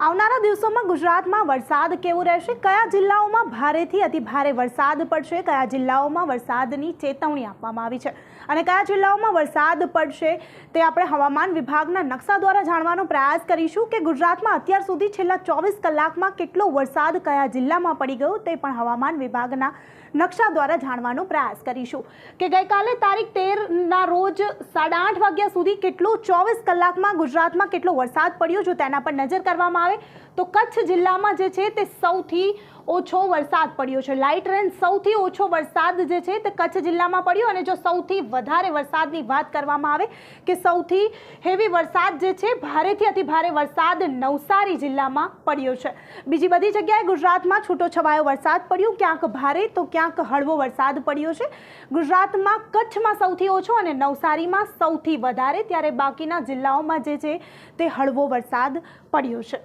આવનારા દિવસોમાં ગુજરાતમાં વરસાદ કેવો રહેશે? કયા જિલ્લાઓમાં ભારેથી અતિ ભારે વરસાદ પડશે? કયા જિલ્લાઓમાં વરસાદની ચેતવણી આપવામાં આવી છે? અને કયા જિલ્લાઓમાં વરસાદ પડશે તે આપણે હવામાન વિભાગના નકશા દ્વારા જાણવાનો પ્રયાસ કરીશું કે ગુજરાતમાં અત્યાર સુધી છેલ્લા ચોવીસ કલાકમાં કેટલો વરસાદ કયા જિલ્લામાં પડી ગયો તે પણ હવામાન વિભાગના નકશા દ્વારા જાણવાનો પ્રયાસ કરીશું. કે ગઈકાલે તારીખ તેરના રોજ સાડા આઠ વાગ્યા સુધી કેટલો ચોવીસ કલાકમાં ગુજરાતમાં કેટલો વરસાદ પડ્યો, જો તેના પર નજર કરવામાં આવે તો કચ્છ જિલ્લામાં જે છે તે સૌથી ઓછો વરસાદ પડ્યો છે. લાઇટ રેન્જ સૌથી ઓછો વરસાદ જે છે તે કચ્છ જિલ્લામાં પડ્યો અને જો સૌથી વધારે વરસાદની વાત કરવામાં આવે કે સૌથી હેવી વરસાદ જે છે ભારેથી અતિ ભારે વરસાદ નવસારી જિલ્લામાં પડ્યો છે. બીજી બધી જગ્યાએ ગુજરાતમાં છૂટો છવાયો વરસાદ પડ્યો. ક્યાંક ભારે તો ક્યાંક હળવો વરસાદ પડ્યો છે. ગુજરાતમાં કચ્છમાં સૌથી ઓછો અને નવસારીમાં સૌથી વધારે. ત્યારે બાકીના જિલ્લાઓમાં જે છે તે હળવો વરસાદ પડ્યો છે.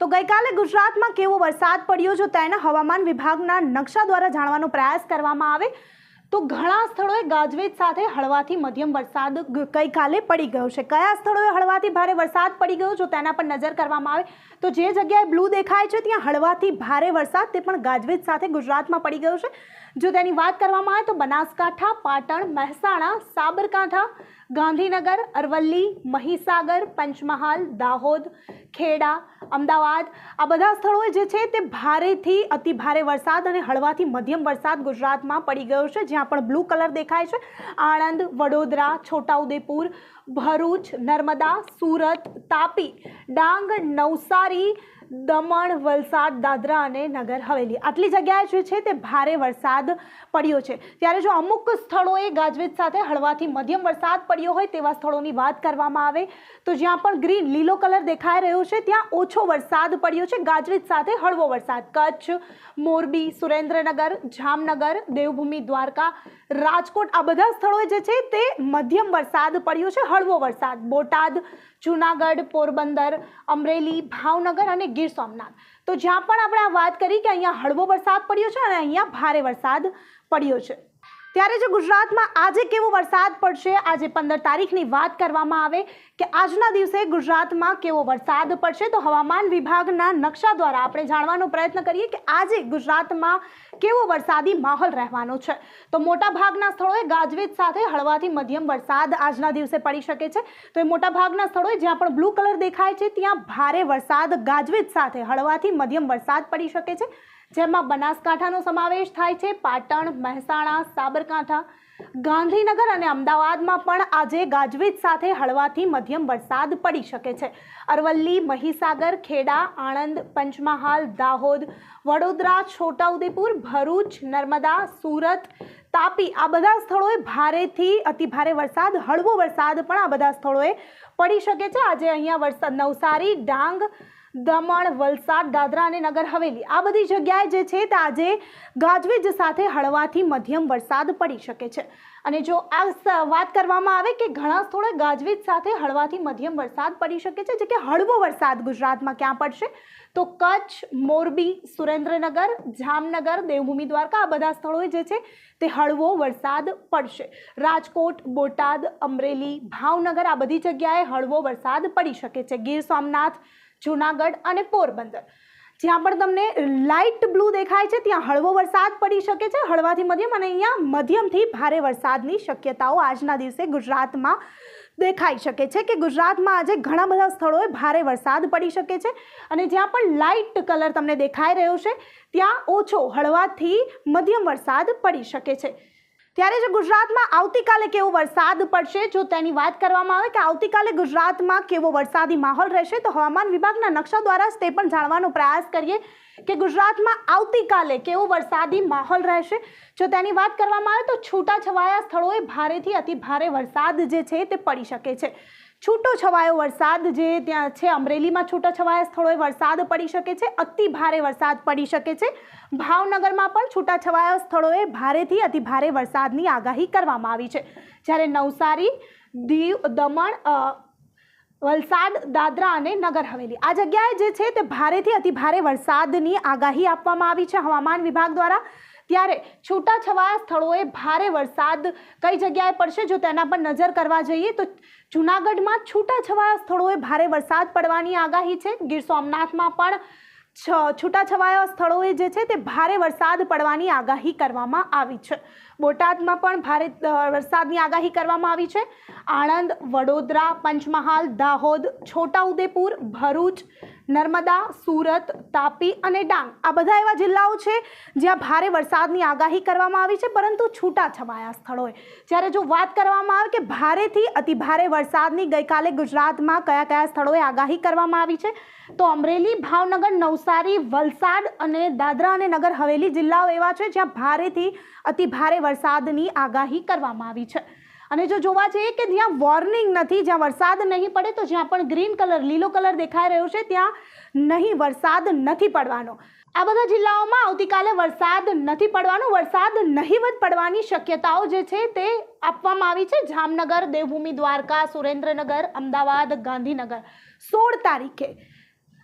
તો ગઈકાલે ગુજરાતમાં કેવો વરસાદ પડ્યો જો તેના હવામાન વિભાગના નકશા દ્વારા જાણવાનો પ્રયાસ કરવામાં આવે તો ઘણા સ્થળોએ ગાજવીજ સાથે હળવાથી મધ્યમ વરસાદ ગઈકાલે પડી ગયો છે. કયા સ્થળોએ હળવાથી ભારે વરસાદ પડી ગયો જો તેના પર નજર કરવામાં આવે તો જે જગ્યાએ બ્લુ દેખાય છે ત્યાં હળવાથી ભારે વરસાદ તે પણ ગાજવીજ સાથે ગુજરાતમાં પડી ગયો છે. જો તેની વાત કરવામાં આવે તો બનાસકાંઠા, પાટણ, મહેસાણા, સાબરકાંઠા, ગાંધીનગર, અરવલ્લી, મહીસાગર, પંચમહાલ, દાહોદ, ખેડા, અમદાવાદ આ બધા સ્થળોએ જે છે તે ભારેથી અતિ ભારે વરસાદ અને હળવાથી મધ્યમ વરસાદ ગુજરાતમાં પડી ગયો છે. જ્યાં પણ બ્લુ કલર દેખાય છે. આણંદ વડોદરા છોટાઉદેપુર ભરૂચ નર્મદા સુરત તાપી ડાંગ નવસારી દમણ, વલસાડ, દાદરા અને નગર હવેલી. આટલી જગ્યાએ જે છે તે ભારે વરસાદ પડ્યો છે. ત્યારે જો અમુક સ્થળોએ ગાજવીજ સાથે હળવાથી મધ્યમ વરસાદ પડ્યો હોય તેવા સ્થળોની વાત કરવામાં આવે, તો જ્યાં પણ ગ્રીન, લીલો કલર દેખાઈ રહ્યો છે, ત્યાં ઓછો વરસાદ પડ્યો છે. ગાજવીજ સાથે હળવો વરસાદ. કચ્છ, મોરબી, સુરેન્દ્રનગર, જામનગર, દેવભૂમિ, દ્વારકા, રાજકોટ, આ બધા સ્થળોએ જે છે તે મધ્યમ વરસાદ પડ્યો છે, હળવો વરસાદ. બોટાદ, જુનાગઢ, પોરબંદર, અમરેલી, ભાવનગર અને ગીર સોમનાથ. તો જ્યાં પણ આપણે આ વાત કરી કે અહીંયા હળવો વરસાદ પડ્યો છે અને અહીંયા ભારે વરસાદ પડ્યો છે. ત્યારે જો ગુજરાતમાં આજે કેવો વરસાદ પડશે, આજે પંદર તારીખની વાત કરવામાં આવે કે આજના દિવસે ગુજરાતમાં કેવો વરસાદ પડશે, તો હવામાન વિભાગના નકશા દ્વારા આપણે જાણવાનો પ્રયત્ન કરીએ કે આજે ગુજરાતમાં કેવો વરસાદી માહોલ રહેવાનો છે. તો મોટાભાગના સ્થળોએ ગાજવીજ સાથે હળવાથી મધ્યમ વરસાદ આજના દિવસે પડી શકે છે. તો એ મોટાભાગના સ્થળોએ જ્યાં પણ બ્લુ કલર દેખાય છે, ત્યાં ભારે વરસાદ ગાજવીજ સાથે હળવાથી મધ્યમ વરસાદ પડી શકે છે. જેમાં બનાસકાંઠાનો સમાવેશ થાય છે. પાટણ, મહેસાણા, સાબરકાંઠા, ગાંધીનગર અને અમદાવાદમાં પણ આજે ગાજવીજ સાથે હળવાથી મધ્યમ વરસાદ પડી શકે છે. અરવલ્લી, મહીસાગર, ખેડા, આણંદ, પંચમહાલ, દાહોદ, વડોદરા, છોટાઉદેપુર, ભરૂચ, નર્મદા, સુરત, તાપી આ બધા સ્થળોએ ભારેથી અતિ ભારે વરસાદ, હળવો વરસાદ પણ આ બધા સ્થળોએ પડી શકે છે. આજે અહીંયા વરસાદ નવસારી, ડાંગ દમણ, વલસાડ, દાદરા અને નગર હવેલી. આ બધી જગ્યાએ જે છે તે આજે ગાજવીજ સાથે હળવાથી મધ્યમ વરસાદ પડી શકે છે. અને જો આ વાત કરવામાં આવે કે ઘણા સ્થળે ગાજવીજ સાથે હળવાથી મધ્યમ વરસાદ પડી શકે છે, જે કે હળવો વરસાદ ગુજરાતમાં ક્યાં પડશે? તો કચ્છ, મોરબી, સુરેન્દ્રનગર, જામનગર, દેવભૂમિ દ્વારકા આ બધા સ્થળોએ જે છે તે હળવો વરસાદ પડશે. રાજકોટ, બોટાદ, અમરેલી, ભાવનગર આ બધી જગ્યાએ હળવો વરસાદ પડી શકે છે. ગીર સોમનાથ જૂનાગઢ અને પોરબંદર. જ્યાં પણ તમને લાઇટ બ્લુ દેખાય છે, ત્યાં હળવો વરસાદ પડી શકે છે. હળવાથી મધ્યમ અને અહીંયા મધ્યમથી ભારે વરસાદની શક્યતાઓ આજના દિવસે ગુજરાતમાં દેખાઈ શકે છે કે ગુજરાતમાં આજે ઘણા બધા સ્થળોએ ભારે વરસાદ પડી શકે છે અને જ્યાં પણ લાઇટ કલર તમને દેખાઈ રહ્યો છે, ત્યાં ઓછો હળવાથી મધ્યમ વરસાદ પડી શકે છે. ત્યારે જો ગુજરાતમાં આવતીકાલે કેવો વરસાદ પડશે? જો તેની વાત કરવામાં આવે કે આવતીકાલે ગુજરાતમાં કેવો વરસાદી માહોલ રહેશે, તો હવામાન વિભાગના નકશા દ્વારા તે પણ જાણવાનો પ્રયાસ કરીએ કે ગુજરાતમાં આવતીકાલે કેવો વરસાદી માહોલ રહેશે? જો તેની વાત કરવામાં આવે તો છૂટાછવાયા સ્થળોએ ભારેથી અતિ ભારે વરસાદ જે છે તે પડી શકે છે. છૂટો છવાયો વરસાદ જે ત્યાં છે, અમરેલીમાં છૂટા છવાયા સ્થળોએ વરસાદ પડી શકે છે, અતિ ભારે વરસાદ પડી શકે છે. ભાવનગરમાં પણ છૂટા છવાયા સ્થળોએ ભારેથી અતિ ભારે વરસાદની આગાહી કરવામાં આવી છે. જ્યારે નવસારી, દીવ, દમણ વલસાડ, દાદરા અને નગર હવેલી આ જગ્યાએ જે છે તે ભારેથી અતિ ભારે વરસાદની આગાહી આપવામાં આવી છે હવામાન વિભાગ દ્વારા. ત્યારે છૂટાછવાયા સ્થળોએ ભારે વરસાદ કઈ જગ્યાએ પડશે? જો તેના પર નજર કરવા જઈએ તો જૂનાગઢમાં છૂટાછવાયા સ્થળોએ ભારે વરસાદ પડવાની આગાહી છે. ગીર સોમનાથમાં પણ છૂટાછવાયા સ્થળોએ જે છે તે ભારે વરસાદ પડવાની આગાહી કરવામાં આવી છે. બોટાદમાં પણ ભારે વરસાદની આગાહી કરવામાં આવી છે. આણંદ, વડોદરા, પંચમહાલ, દાહોદ, છોટાઉદેપુર, ભરૂચ નર્મદા, સુરત, તાપી અને ડાંગ આ બધા એવા જિલ્લાઓ છે જ્યાં ભારે વરસાદની આગાહી કરવામાં આવી છે, પરંતુ છૂટાછવાયા સ્થળોએ. જ્યારે જો વાત કરવામાં આવે કે ભારેથી અતિ ભારે વરસાદની ગઈકાલે ગુજરાતમાં કયા કયા સ્થળોએ આગાહી કરવામાં આવી છે, તો અમરેલી, ભાવનગર, નવસારી, વલસાડ અને દાદરા અને નગર હવેલી જિલ્લાઓ એવા છે જ્યાં ભારેથી અતિ ભારે વરસાદની આગાહી કરવામાં આવી છે. અને જો જોવા જઈએ કે જ્યાં વોર્નિંગ નથી, જ્યાં વરસાદ નહીં પડે, તો જ્યાં પણ ગ્રીન કલર લીલો કલર દેખાઈ રહ્યો છે, ત્યાં નહીં, વરસાદ નથી પડવાનો. આ બધા જિલ્લાઓમાં આવતીકાલે વરસાદ નથી પડવાનો. વરસાદ નહીવત પડવાની શક્યતાઓ જે છે તે આપવામાં આવી છે. જામનગર, દેવભૂમિ, દ્વારકા, સુરેન્દ્રનગર, અમદાવાદ, ગાંધીનગર. સોળ તારીખે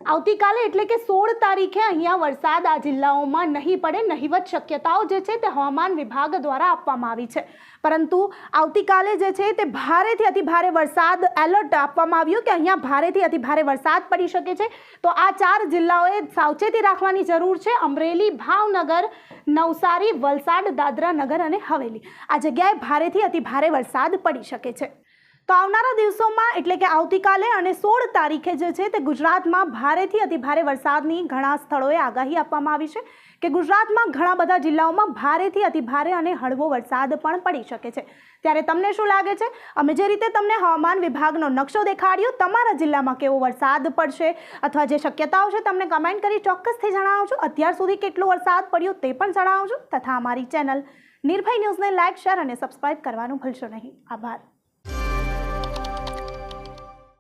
આવતીકાલે એટલે કે સોળ તારીખે અહીંયા વરસાદ આ જિલ્લાઓમાં નહીં પડે, નહીવત શક્યતાઓ જે છે તે હવામાન વિભાગ દ્વારા આપવામાં આવી છે. પરંતુ આવતીકાલે જે છે તે ભારેથી અતિ ભારે વરસાદ એલર્ટ આપવામાં આવ્યું કે અહીંયા ભારેથી અતિ ભારે વરસાદ પડી શકે છે. તો આ ચાર જિલ્લાઓએ સાવચેતી રાખવાની જરૂર છે. અમરેલી, ભાવનગર, નવસારી, વલસાડ દાદરા નગર અને હવેલી. આ જગ્યાએ ભારેથી અતિ ભારે વરસાદ પડી શકે છે. તો આવનારા દિવસોમાં એટલે કે આવતીકાલે અને સોળ તારીખે જે છે તે ગુજરાતમાં ભારેથી અતિ ભારે વરસાદની ઘણા સ્થળોએ આગાહી આપવામાં આવી છે કે ગુજરાતમાં ઘણા બધા જિલ્લાઓમાં ભારેથી અતિ ભારે અને હળવો વરસાદ પણ પડી શકે છે. ત્યારે તમને શું લાગે છે? અમે જે રીતે તમને હવામાન વિભાગનો નકશો દેખાડ્યો, તમારા જિલ્લામાં કેવો વરસાદ પડશે અથવા જે શક્યતાઓ છે તમને કમેન્ટ કરી ચોક્કસથી જણાવજો. અત્યાર સુધી કેટલો વરસાદ પડ્યો તે પણ જણાવજો. તથા અમારી ચેનલ નિર્ભય ન્યૂઝને લાઇક શેર અને સબસ્ક્રાઇબ કરવાનું ભૂલશો નહીં. આભાર.